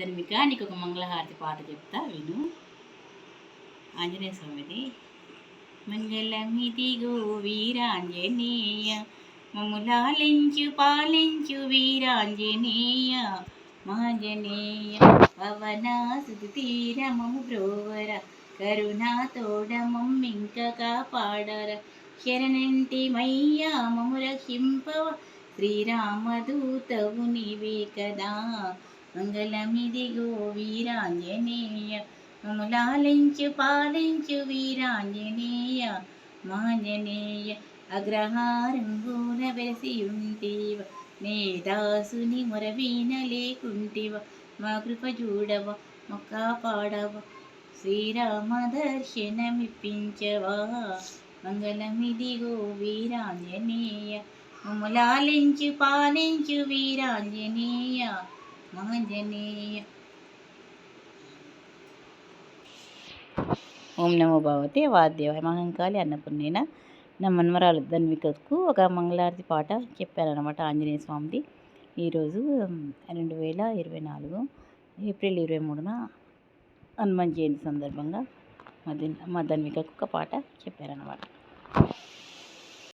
ధర్మిక నీకు ఒక మంగళహారతి పాట చెప్తా విను. ఆంజనేయ స్వామిది. మంగళమిదిగో వీరాంజనేయ మమ్ములాలించు పాలించు వీరాంజనేయ మాంజనేయ పవనా సుతి తీరమము బ్రోవర కరుణా తోడమం ఇంకా కాపాడర. శరణంటి మయ్యా మము రక్షింపవ శ్రీరామదూతవు నీవే కదా. మంగళమిదిగో వీరాంజనేయ మములాలించు పాలించు వీరాంజనేయ మాంజనేయ అగ్రహారంగున వెలసి ఉంటేవ నే దాసుని మొరవీన లేకుంటివ మా కృప చూడవ మొక్క పాడవ శ్రీరామ దర్శనమిప్పించవా మంగళమిదిగో వీరాంజనేయ మములాలించు పాలించు వీరాంజనేయ మాంజనేయ ఓం నమో భగవతే వాద్యవాయ మహంకాళి అన్నపూర్ణేన. నా మన్మరాలు ధన్వికకు ఒక మంగళారతి పాట చెప్పారనమాట ఆంజనేయ స్వామిది. ఈరోజు రెండు వేల ఇరవై నాలుగు ఏప్రిల్ ఇరవై మూడున హనుమాన్ జయంతి సందర్భంగా మా మా ధన్వికకు ఒక పాట చెప్పారనమాట